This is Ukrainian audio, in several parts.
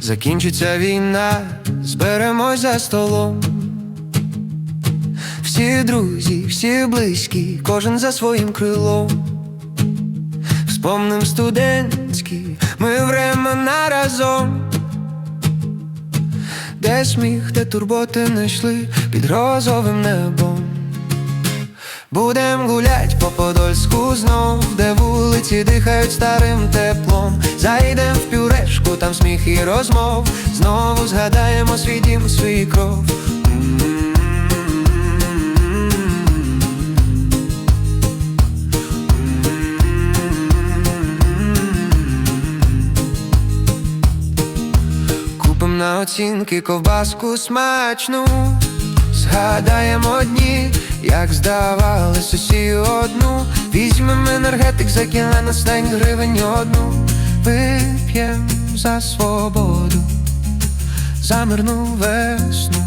Закінчиться війна, зберемось за столом. Всі друзі, всі близькі, кожен за своїм крилом. Вспомним студентські, ми времена разом, де сміх, де турботи не йшли під розовим небом. Будем гулять по Подольську знов, де вулиці дихають старим теплом. Зайдем в пюрешку, там сміх і розмов. Знову згадаємо свій дім, свій кров. Купим на оцінки ковбаску смачну, згадаємо дні, як здавались усі одну. Візьмем енергетик, закинем на стань гривень одну, вип'єм за свободу, за мирну весну.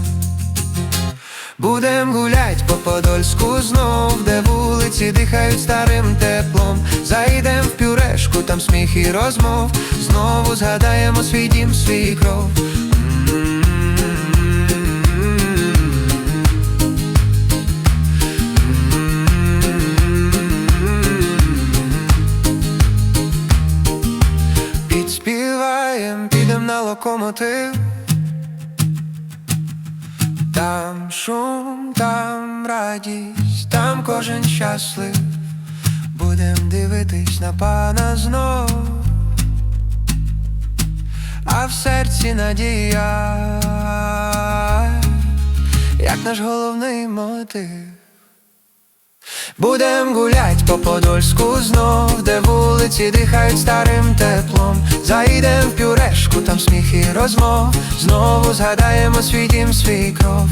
Будем гулять по Подольську знов, де вулиці дихають старим теплом. Зайдем в пюрешку, там сміх і розмов. Знову згадаємо свій дім, свій кров. Підспіваєм, підем на локомотив. Там шум, там радість, там кожен щаслив. Будем дивитись на пана знов, а в серці надія, як наш головний мотив. Будем гулять по Подольську знов, де вулиці дихають старим теплом. Пюрешку, там сміх і розмов. Знову згадаємо свій дім, свій кров.